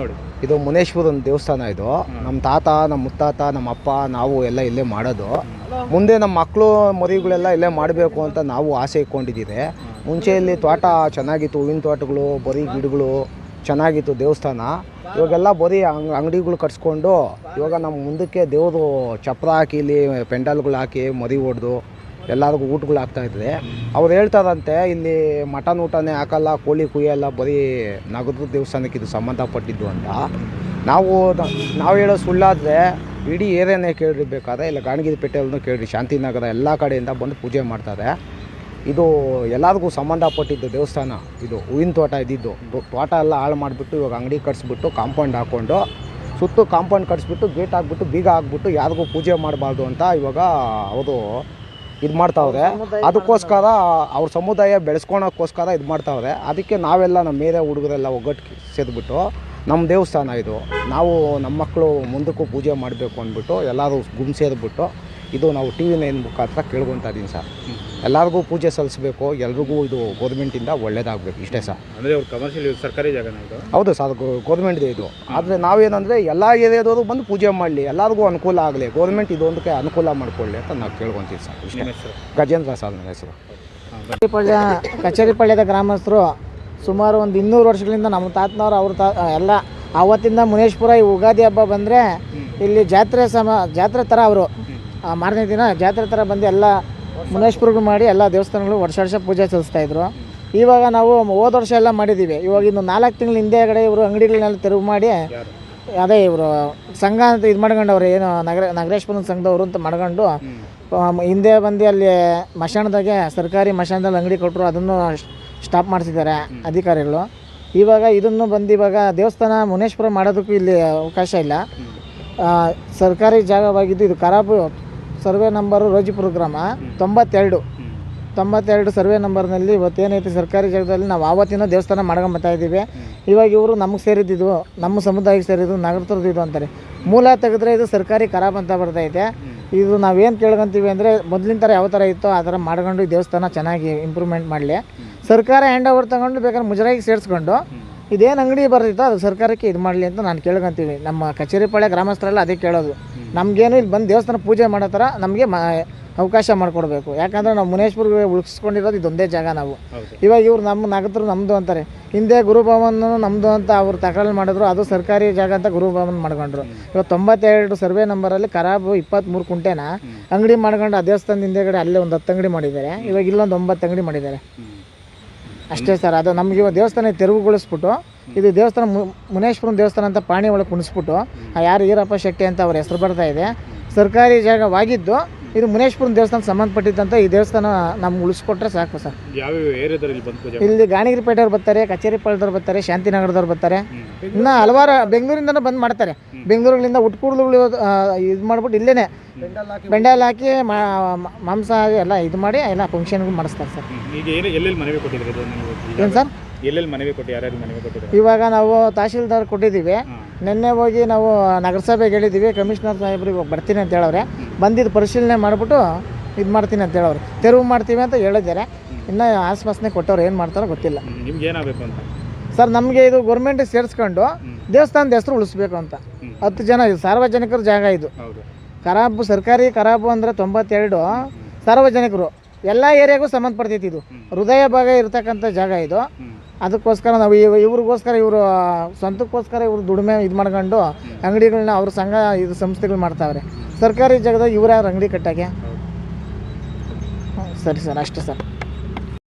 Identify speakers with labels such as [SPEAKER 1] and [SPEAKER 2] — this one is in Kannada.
[SPEAKER 1] ನೋಡಿ.
[SPEAKER 2] ಇದು ಒಂದು ದೇವಸ್ಥಾನ ಇದು. ನಮ್ಮ ತಾತ ನಮ್ಮ ಮುತ್ತಾತ ನಮ್ಮ ಅಪ್ಪ ನಾವು ಎಲ್ಲ ಇಲ್ಲೇ ಮಾಡೋದು. ಮುಂದೆ ನಮ್ಮ ಮಕ್ಕಳು ಮರಿಗಳೆಲ್ಲ ಇಲ್ಲೇ ಮಾಡಬೇಕು ಅಂತ ನಾವು ಆಸೆ ಇಟ್ಕೊಂಡಿದ್ದೀರಿ ಮುಂಚೆ ಇಲ್ಲಿ ತೋಟ ಚೆನ್ನಾಗಿತ್ತು ಹೂವಿನ ತೋಟಗಳು ಬರೀ ಗಿಡಗಳು ಚೆನ್ನಾಗಿತ್ತು ದೇವಸ್ಥಾನ. ಇವಾಗೆಲ್ಲ ಬರೀ ಅಂಗ್ ಅಂಗಡಿಗಳು ಕಟ್ಸ್ಕೊಂಡು ಇವಾಗ ನಮ್ಮ ಮುಂದಕ್ಕೆ ದೇವರು ಚಪ್ರ ಹಾಕಿ ಇಲ್ಲಿ ಪೆಂಡಲ್ಗಳು ಹಾಕಿ ಮರಿ ಹೊಡೆದು ಎಲ್ಲರಿಗೂ ಊಟಗಳು ಆಗ್ತಾ ಇದ್ರೆ ಅವ್ರು ಹೇಳ್ತಾರಂತೆ ಇಲ್ಲಿ ಮಟನ್ ಊಟನೇ ಹಾಕಲ್ಲ, ಕೋಳಿ ಕುಯ್ಯಲ್ಲ ಬರೀ ನಗರದ ದೇವಸ್ಥಾನಕ್ಕೆ ಇದು ಸಂಬಂಧಪಟ್ಟಿದ್ದು ಅಂತ. ನಾವು ನಾವು ಹೇಳೋ ಸುಳ್ಳಾದರೆ ಇಡೀ ಏರಿಯಾನೇ ಕೇಳಿರಿ ಬೇಕಾದ್ರೆ ಇಲ್ಲ ಗಾಣಗಿರಿ ಪೇಟೆಯಲ್ಲೂ ಕೇಳಿರಿ, ಶಾಂತಿನಗರ ಎಲ್ಲ ಕಡೆಯಿಂದ ಬಂದು ಪೂಜೆ ಮಾಡ್ತಾರೆ. ಇದು ಎಲ್ಲರಿಗೂ ಸಂಬಂಧಪಟ್ಟಿದ್ದು ದೇವಸ್ಥಾನ, ಇದು ಹೂವಿನ ತೋಟ ಇದ್ದಿದ್ದು. ತೋಟ ಎಲ್ಲ ಹಾಳು ಮಾಡಿಬಿಟ್ಟು, ಇವಾಗ ಅಂಗಡಿ ಕಟ್ಸ್ಬಿಟ್ಟು, ಕಾಂಪೌಂಡ್ ಹಾಕ್ಕೊಂಡು ಸುತ್ತು ಕಾಂಪೌಂಡ್ ಕಟ್ಸ್ಬಿಟ್ಟು, ಗೇಟ್ ಹಾಕ್ಬಿಟ್ಟು, ಬೀಗ ಹಾಕ್ಬಿಟ್ಟು, ಯಾರಿಗೂ ಪೂಜೆ ಮಾಡಬಾರ್ದು ಅಂತ ಇವಾಗ ಅವರು ಇದು ಮಾಡ್ತಾವ್ರೆ. ಅದಕ್ಕೋಸ್ಕರ ಅವ್ರ ಸಮುದಾಯ ಬೆಳೆಸ್ಕೊಳಕ್ಕೋಸ್ಕರ ಇದು ಮಾಡ್ತಾವ್ರೆ. ಅದಕ್ಕೆ ನಾವೆಲ್ಲ ನಮ್ಮ ಏರಿಯಾ ಹುಡುಗರೆಲ್ಲ ಒಗ್ಗಟ್ಟು ಸೇರಿಬಿಟ್ಟು ನಮ್ಮ ದೇವಸ್ಥಾನ ಇದು. ನಾವು ನಮ್ಮ ಮಕ್ಕಳು ಮುಂದಕ್ಕೂ ಪೂಜೆ ಮಾಡಬೇಕು ಅಂದ್ಬಿಟ್ಟು ಎಲ್ಲರೂ ಗುಂಪು ಸೇರಿಬಿಟ್ಟು ಇದು ನಾವು ಟಿ ವಿ ನೈನ್ ಮುಖಾಂತರ ಕೇಳ್ಕೊತಾ ಇದ್ದೀನಿ ಸರ್. ಎಲ್ಲರಿಗೂ ಪೂಜೆ ಸಲ್ಲಿಸಬೇಕು ಎಲ್ರಿಗೂ ಇದು ಗೌರ್ಮೆಂಟಿಂದ ಒಳ್ಳೇದಾಗಬೇಕು ಇಷ್ಟೇ ಸರ್.
[SPEAKER 1] ಅಂದರೆ ಅವ್ರು ಕಮರ್ಷಿಯಲ್ ಸರ್ಕಾರಿ ಜಾಗ ಇದು?
[SPEAKER 2] ಹೌದು ಸರ್ ಗೌರ್ಮೆಂಟ್ದೇ ಇದು. ಆದರೆ ನಾವೇನಂದರೆ ಎಲ್ಲ ಏರಿಯಾದವರು ಬಂದು ಪೂಜೆ ಮಾಡಲಿ ಎಲ್ಲರಿಗೂ ಅನುಕೂಲ ಆಗಲಿ ಗೌರ್ಮೆಂಟ್ ಇದೊಂದಕ್ಕೆ ಅನುಕೂಲ ಮಾಡಿಕೊಳ್ಳಿ ಅಂತ ನಾವು ಕೇಳ್ಕೊತೀವಿ ಸರ್ ಇಷ್ಟೇ. ಗಜೇಂದ್ರ ಸರ್ ನನ್ನ ಹೆಸರು.
[SPEAKER 1] ಪಳ್ಳ್ಯ ಕಚೇರಿ
[SPEAKER 3] ಪಳ್ಯ ಕಚೇರಿಪಳ್ಯದ ಗ್ರಾಮಸ್ಥರು ಸುಮಾರು ಒಂದು ಇನ್ನೂರು ವರ್ಷಗಳಿಂದ ನಮ್ಮ ತಾತನವ್ರು ಅವ್ರ ತಾ ಎಲ್ಲ ಆವತ್ತಿಂದ ಮುನೇಶ್ಪುರ ಈ ಯುಗಾದಿ ಹಬ್ಬ ಬಂದರೆ ಇಲ್ಲಿ ಜಾತ್ರೆ ಸಮ ಜಾತ್ರೆ ಥರ ಅವರು. ಮಾರನೇ ದಿನ ಜಾತ್ರೆ ಥರ ಬಂದು ಎಲ್ಲ ಮುನೇಶ್ಪುರಗಳು ಮಾಡಿ ಎಲ್ಲ ದೇವಸ್ಥಾನಗಳು ವರ್ಷ ವರ್ಷ ಪೂಜೆ ಸಲ್ಲಿಸ್ತಾ ಇದ್ರು. ಇವಾಗ ನಾವು ಹೋದ ವರ್ಷ ಎಲ್ಲ ಮಾಡಿದ್ದೀವಿ. ಇವಾಗ ಇನ್ನು ನಾಲ್ಕು ತಿಂಗಳ ಹಿಂದೆಗಡೆ ಇವರು ಅಂಗಡಿಗಳನ್ನೆಲ್ಲ ತೆರವು ಮಾಡಿ ಅದೇ ಇವರು ಸಂಘ ಅಂತ ಇದು ಮಾಡ್ಕೊಂಡವ್ರು, ಏನು ನಗರ ನಗರೇಶ್ವರನ ಸಂಘದವರು ಅಂತ ಮಾಡ್ಕೊಂಡು ಹಿಂದೆ ಬಂದು ಅಲ್ಲಿ ಮಶಾಣದಾಗೆ ಸರ್ಕಾರಿ ಮಶಾಣದಲ್ಲಿ ಅಂಗಡಿ ಕೊಟ್ಟರು, ಅದನ್ನು ಸ್ಟಾಪ್ ಮಾಡಿಸಿದ್ದಾರೆ ಅಧಿಕಾರಿಗಳು. ಇವಾಗ ಇದನ್ನು ಬಂದು ಇವಾಗ ದೇವಸ್ಥಾನ ಮುನೇಶ್ವರ ಮಾಡೋದಕ್ಕೂ ಇಲ್ಲಿ ಅವಕಾಶ ಇಲ್ಲ. ಸರ್ಕಾರಿ ಜಾಗವಾಗಿದ್ದು ಇದು ಖರಾಬು ಸರ್ವೆ ನಂಬರು ರೋಜಿಪುರ ಗ್ರಾಮ ತೊಂಬತ್ತೆರಡು. ತೊಂಬತ್ತೆರಡು ಸರ್ವೆ ನಂಬರ್ನಲ್ಲಿ ಇವತ್ತೇನೈತೆ ಸರ್ಕಾರಿ ಜಾಗದಲ್ಲಿ ನಾವು ಆವತ್ತಿನ ದೇವಸ್ಥಾನ ಮಾಡ್ಕೊಂಬತ್ತಾ ಇದ್ದೀವಿ. ಇವಾಗ ಇವರು ನಮಗೆ ಸೇರಿದ್ದು ನಮ್ಮ ಸಮುದಾಯಕ್ಕೆ ಸೇರಿದ್ದು ನಗರದ್ದು ಇದು ಅಂತಾರೆ. ಮೂಲ ತೆಗೆದ್ರೆ ಇದು ಸರ್ಕಾರಿ ಖರಾಬ್ ಅಂತ ಬರ್ತೈತೆ ಇದು. ನಾವೇನು ಕೇಳ್ಕೊಂತೀವಿ ಅಂದರೆ ಮೊದಲಿನ ಥರ ಯಾವ ಥರ ಇತ್ತೋ ಆ ಥರ ಮಾಡ್ಕೊಂಡು ದೇವಸ್ಥಾನ ಚೆನ್ನಾಗಿ ಇಂಪ್ರೂವ್ಮೆಂಟ್ ಮಾಡಲಿ. ಸರ್ಕಾರ ಹ್ಯಾಂಡ್ ಓವರ್ ತೊಗೊಂಡು ಬೇಕಾದ್ರೆ ಮುಜರಾಯಿಗೆ ಸೇರಿಸ್ಕೊಂಡು ಇದೇನು ಅಂಗಡಿ ಬರ್ತಿತ್ತು ಅದು ಸರ್ಕಾರಕ್ಕೆ ಇದು ಮಾಡಲಿ ಅಂತ ನಾನು ಕೇಳ್ಕೊಂತೀವಿ. ನಮ್ಮ ಕಚೇರಿಪಾಳ್ಯ ಗ್ರಾಮಸ್ಥರೆಲ್ಲ ಅದೇ ಕೇಳೋದು. ನಮಗೇನು ಇಲ್ಲಿ ಬಂದು ದೇವಸ್ಥಾನ ಪೂಜೆ ಮಾಡೋ ಥರ ನಮಗೆ ಮ ಅವಕಾಶ ಮಾಡಿಕೊಡ್ಬೇಕು. ಯಾಕಂದರೆ ನಾವು ಮುನೇಶ್ವರ್ಗೆ ಉಳಿಸ್ಕೊಂಡಿರೋದು ಇದೊಂದೇ ಜಾಗ ನಾವು. ಇವಾಗ ಇವ್ರು ನಮ್ಮ ನಗದ್ರು ನಮ್ಮದು ಅಂತಾರೆ. ಹಿಂದೆ ಗುರುಭವನ್ ನಮ್ಮದು ಅಂತ ಅವ್ರು ತಕರಾರು ಮಾಡಿದ್ರು ಅದು ಸರ್ಕಾರಿ ಜಾಗ ಅಂತ ಗುರುಭವನ್ ಮಾಡ್ಕೊಂಡ್ರು. ಇವಾಗ ತೊಂಬತ್ತೆರಡು ಸರ್ವೆ ನಂಬರಲ್ಲಿ ಖರಾಬು ಇಪ್ಪತ್ತ್ಮೂರು ಕುಂಟೆನ ಅಂಗಡಿ ಮಾಡ್ಕೊಂಡು ಆ ದೇವಸ್ಥಾನದ ಹಿಂದೆಗಡೆ ಅಲ್ಲೇ ಒಂದು ಹತ್ತು ಅಂಗಡಿ ಮಾಡಿದ್ದಾರೆ. ಇವಾಗ ಇಲ್ಲೊಂದು ಒಂಬತ್ತು ಅಂಗಡಿ ಮಾಡಿದ್ದಾರೆ. ಅಷ್ಟೇ ಸರ್, ಅದು ನಮಗೆ ದೇವಸ್ಥಾನ ತೆರವುಗೊಳಿಸ್ಬಿಟ್ಟು, ಇದು ದೇವಸ್ಥಾನ ಮುನೇಶ್ವರನ ದೇವಸ್ಥಾನ ಅಂತ ಪಾಣಿ ಒಳಗೆ ಕುಣಿಸ್ಬಿಟ್ಟು ಯಾರು ಈರಪ್ಪ ಶೆಟ್ಟಿ ಅಂತ ಅವ್ರ ಹೆಸರು ಬರ್ತಾ ಇದೆ. ಸರ್ಕಾರಿ ಜಾಗವಾಗಿದ್ದು ಇದು ಮುನೇಶ್ವರನ ದೇವಸ್ಥಾನ ಸಂಬಂಧಪಟ್ಟಿದ್ದಂತ ಈ ದೇವಸ್ಥಾನ ನಮ್ಗೆ ಉಳಿಸ್ಕೊಟ್ರೆ ಸಾಕು ಸರ್.
[SPEAKER 1] ಯಾವ್ಯಾವ ಏರಿಯಾದಲ್ಲಿ ಇಲ್ಲಿ ಬಂದು ಪೂಜೆ
[SPEAKER 3] ಇಲ್ಲಿ ಗಾಣಿಗಿರಿಪೇಟೆಯವ್ರು ಬರ್ತಾರೆ ಕಚೇರಿಪಾಳ್ಯದವ್ರು ಬರ್ತಾರೆ ಶಾಂತಿನಗರದವ್ರು ಬರ್ತಾರೆ. ಇನ್ನು ಹಲವಾರು ಬೆಂಗಳೂರಿಂದನೂ ಬಂದು ಮಾಡ್ತಾರೆ. ಬೆಂಗಳೂರಿನಿಂದ ಉಟ್ಕೂಡ್ಲು ಇದು ಮಾಡ್ಬಿಟ್ಟು ಇಲ್ಲೇನೆ ಬೆಂಡಲ್ ಹಾಕಿ ಮಾಂಸ ಎಲ್ಲ ಇದು ಮಾಡಿ ಎಲ್ಲ ಫಂಕ್ಷನ್ ಮಾಡಿಸ್ತಾರೆ ಸರ್.
[SPEAKER 1] ಏನ್ ಈಗ ಏನು ಎಲ್ಲೆಲ್ಲಿ ಮನವಿ ಕೊಟ್ಟಿದ್ದೀರಿ ಇದು ನೀವು? ಈಗ
[SPEAKER 3] ಏನು ಸರ್?
[SPEAKER 1] ಎಲ್ಲೆಲ್ಲಿ ಮನವಿ ಕೊಟ್ಟು ಯಾರ್ಯಾರು ಮನವಿ ಕೊಟ್ಟಿದ್ದಾರೆ?
[SPEAKER 3] ಇವಾಗ ನಾವು ತಹಶೀಲ್ದಾರ್ ಕೊಟ್ಟಿದ್ದೀವಿ. ನಿನ್ನೆ ಹೋಗಿ ನಾವು ನಗರಸಭೆಗೆ ಹೇಳಿದ್ದೀವಿ ಕಮಿಷನರ್ ಸಾಹೇಬ್ರಿಗೆ ಬರ್ತೀನಿ ಅಂತ ಹೇಳವ್ರೆ. ಬಂದಿದ್ದು ಪರಿಶೀಲನೆ ಮಾಡಿಬಿಟ್ಟು ಇದು ಮಾಡ್ತೀನಿ ಅಂತ ಹೇಳೋರು ತೆರವು ಮಾಡ್ತೀವಿ ಅಂತ ಹೇಳಿದ್ದಾರೆ. ಇನ್ನು ಆಶ್ವಾಸನೆ ಕೊಟ್ಟವ್ರು ಏನು ಮಾಡ್ತಾರೋ ಗೊತ್ತಿಲ್ಲ.
[SPEAKER 1] ನಿಮ್ಗೆ ಏನಾಗಬೇಕು ಅಂತ?
[SPEAKER 3] ಸರ್ ನಮಗೆ ಇದು ಗೌರ್ಮೆಂಟಿಗೆ ಸೇರಿಸ್ಕೊಂಡು ದೇವಸ್ಥಾನದ ಹೆಸರು ಉಳಿಸ್ಬೇಕು ಅಂತ. ಹತ್ತು ಜನ ಇದು ಸಾರ್ವಜನಿಕರ ಜಾಗ ಇದು.
[SPEAKER 1] ಹೌದು.
[SPEAKER 3] ಖರಾಬು ಸರ್ಕಾರಿ ಖರಾಬು ಅಂದರೆ ತೊಂಬತ್ತೆರಡು ಸಾರ್ವಜನಿಕರು. ಎಲ್ಲ ಏರಿಯಾಗೂ ಸಂಬಂಧಪಡ್ತೈತಿ ಇದು. ಹೃದಯ ಭಾಗ ಇರತಕ್ಕಂಥ ಜಾಗ ಇದು. ಅದಕ್ಕೋಸ್ಕರ ನಾವು ಇವ ಇವ್ರಿಗೋಸ್ಕರ ಇವರು ಸ್ವಂತಕ್ಕೋಸ್ಕರ ಇವರು ದುಡಿಮೆ ಇದು ಮಾಡ್ಕೊಂಡು ಅಂಗಡಿಗಳನ್ನ ಅವ್ರ ಸಂಘ ಇದು ಸಂಸ್ಥೆಗಳು ಮಾಡ್ತಾವ್ರೆ. ಸರ್ಕಾರಿ ಜಾಗದಾಗ ಇವ್ರು ಯಾರು ಅಂಗಡಿ ಕಟ್ಟಾಗೆ? ಸರಿ ಸರ್ ಅಷ್ಟೇ ಸರ್.